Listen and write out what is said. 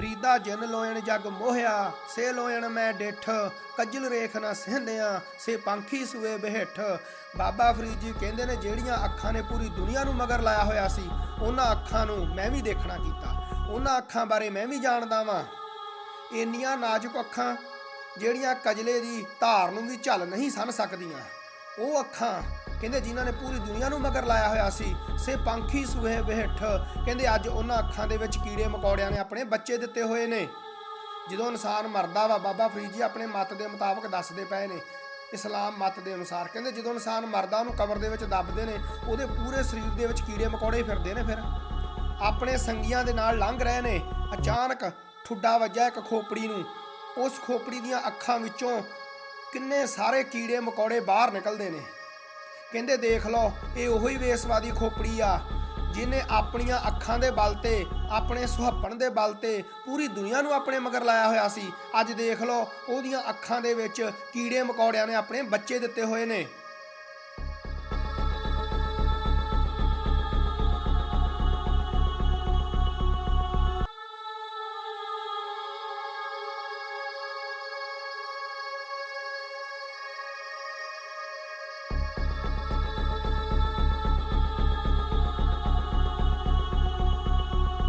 ਫਰੀਦਾ ਜਿਨ ਲੋਇਣ ਜਗ ਮੋਹਿਆ, ਸੇ ਲੋਇਣ ਮੈਂ ਡਿਠ, ਕੱਜਲ ਰੇਖ ਨਾ ਸਹਿੰਦਿਆਂ, ਸੇ ਪੰਖੀ ਸੂਏ ਬਿਹਠ। ਬਾਬਾ ਫਰੀਦ ਜੀ ਕਹਿੰਦੇ ਨੇ, ਜਿਹੜੀਆਂ ਅੱਖਾਂ ਨੇ ਪੂਰੀ ਦੁਨੀਆ ਨੂੰ ਮਗਰ ਲਾਇਆ ਹੋਇਆ ਸੀ, ਉਹਨਾਂ ਅੱਖਾਂ ਨੂੰ ਮੈਂ ਵੀ ਦੇਖਣਾ ਕੀਤਾ। ਉਹਨਾਂ ਅੱਖਾਂ ਬਾਰੇ ਮੈਂ ਵੀ ਜਾਣਦਾ ਵਾਂ। ਇੰਨੀਆਂ ਨਾਜ਼ੁਕ ਅੱਖਾਂ, ਜਿਹੜੀਆਂ ਕਜਲੇ ਦੀ ਧਾਰ ਨੂੰ ਵੀ ਝੱਲ ਨਹੀਂ ਸਨ ਸਕਦੀਆਂ। ਉਹ ਅੱਖਾਂ ਕਹਿੰਦੇ ਜਿਨ੍ਹਾਂ ਨੇ ਪੂਰੀ ਦੁਨੀਆ ਨੂੰ ਮਗਰ ਲਾਇਆ ਹੋਇਆ ਸੀ, ਸੇ ਪੰਖੀ ਸੂਹੇ ਬਿਹਠ। ਕਹਿੰਦੇ ਅੱਜ ਉਹਨਾਂ ਅੱਖਾਂ ਦੇ ਵਿੱਚ ਕੀੜੇ ਮਕੌੜਿਆਂ ਨੇ ਆਪਣੇ ਬੱਚੇ ਦਿੱਤੇ ਹੋਏ ਨੇ। ਜਦੋਂ ਇਨਸਾਨ ਮਰਦਾ ਵਾ, ਬਾਬਾ ਫਰੀਦ ਜੀ ਆਪਣੇ ਮਤ ਦੇ ਮੁਤਾਬਕ ਦੱਸਦੇ ਪਏ ਨੇ। ਇਸਲਾਮ ਮਤ ਦੇ ਅਨੁਸਾਰ ਕਹਿੰਦੇ ਜਦੋਂ ਇਨਸਾਨ ਮਰਦਾ, ਉਹਨੂੰ ਕਬਰ ਦੇ ਵਿੱਚ ਦੱਬਦੇ ਨੇ, ਉਹਦੇ ਪੂਰੇ ਸਰੀਰ ਦੇ ਵਿੱਚ ਕੀੜੇ ਮਕੌੜੇ ਫਿਰਦੇ ਨੇ ਫਿਰ। ਆਪਣੇ ਸੰਗੀਆਂ ਦੇ ਨਾਲ ਲੰਘ ਰਹੇ ਨੇ। ਅਚਾਨਕ ਠੁੱਡਾ ਵੱਜਾ ਇੱਕ ਖੋਪੜੀ ਨੂੰ। ਉਸ ਖੋਪੜੀ ਦੀਆਂ ਅੱਖਾਂ ਵਿੱਚੋਂ ਕਿੰਨੇ ਸਾਰੇ ਕੀੜੇ ਮਕੌੜੇ ਬਾਹਰ ਨਿਕਲਦੇ ਨੇ। ਕਹਿੰਦੇ ਦੇਖ ਲਓ, ਇਹ ਉਹੀ ਵੇਸਵਾਦੀ ਖੋਪੜੀ ਆ, ਜਿਹਨੇ ਆਪਣੀਆਂ ਅੱਖਾਂ ਦੇ ਬਲ ਤੇ, ਆਪਣੇ ਸੁਹੱਪਣ ਦੇ ਬਲ ਤੇ ਪੂਰੀ ਦੁਨੀਆ ਨੂੰ ਆਪਣੇ ਮਗਰ ਲਾਇਆ ਹੋਇਆ ਸੀ। ਅੱਜ ਦੇਖ ਲਓ, ਉਹਦੀਆਂ ਅੱਖਾਂ ਦੇ ਵਿੱਚ ਕੀੜੇ ਮਕੌੜਿਆਂ ਨੇ ਆਪਣੇ ਬੱਚੇ ਦਿੱਤੇ ਹੋਏ ਨੇ।